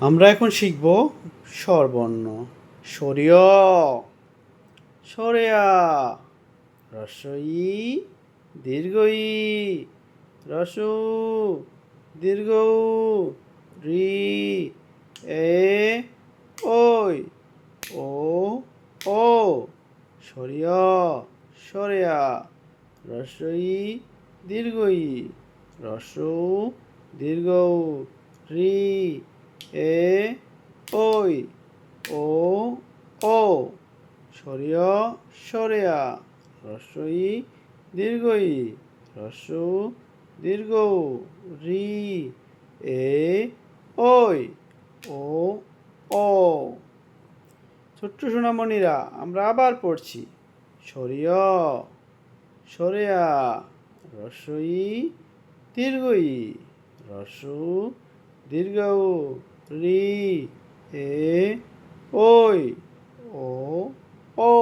আমরা এখন শিখব স্বরবর্ণ। সরিয় সরেয়া রসই দীর্ঘই রসু। দীর্ঘ। রি। এ। ওই। ও। ও। সরিয় সরেয়া রসই দীর্ঘই রসু। দীর্ঘ। রি। এ, ওই, ও ও, সরিয়, সরেয়া রসই দীর্ঘই রসু দীর্ঘ, রি, এ, ওই, ও ও ছোট্ট সোনামণিরা, আমরা আবার পড়ছি। সরিয়, সরেয়া রসই দীর্ঘই রসু দীর্ঘ রি এ ওই ও ও।